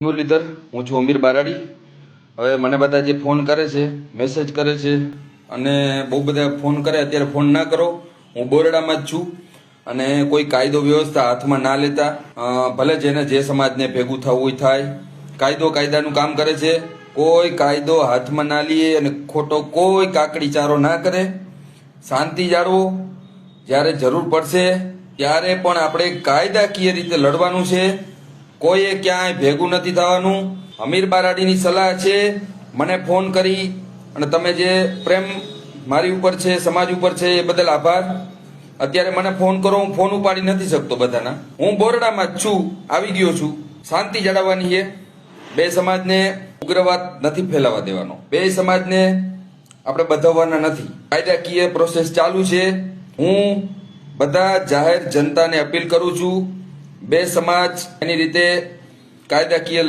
મુરલીધર હું છું અમીર બારાડી. હવે મને બધા જે ફોન કરે છે, મેસેજ કરે છે અને બહુ બધા ફોન કરે, અત્યારે ફોન ના કરો. હું બોરડામાં જ છું અને કોઈ કાયદો વ્યવસ્થા હાથમાં ના લેતા. ભલે જેને જે સમાજને ભેગું થવું હોય થાય. કાયદો કાયદાનું કામ કરે છે. કોઈ કાયદો હાથમાં ના લઈએ અને ખોટો કોઈ કાકડી ચારો ના કરે. શાંતિ જાળવો. જ્યારે જરૂર પડશે ત્યારે પણ આપણે કાયદાકીય રીતે લડવાનું છે. કોઈએ ક્યાંય ભેગું નથી થવાનું. અમીર બારાડીની સલાહ છે. મને ફોન કરી અને તમે જે પ્રેમ મારી ઉપર છે, સમાજ ઉપર છે, એ બદલ આભાર. અત્યારે મને ફોન કરો, હું ફોન ઉપાડી નથી શકતો બધાના. હું બોરડામાં છું, આવી ગયો છું. શાંતિ જાળવવાની છે. બે સમાજને ઉગ્રવાદ નથી ફેલાવા દેવાનો. બે સમાજને આપણે બધવવાના નથી. કાયદાકીય પ્રોસેસ ચાલુ છે. હું બધા જાહેર જનતાને અપીલ કરું છું, બે સમાજ એની રીતે કાયદાકીય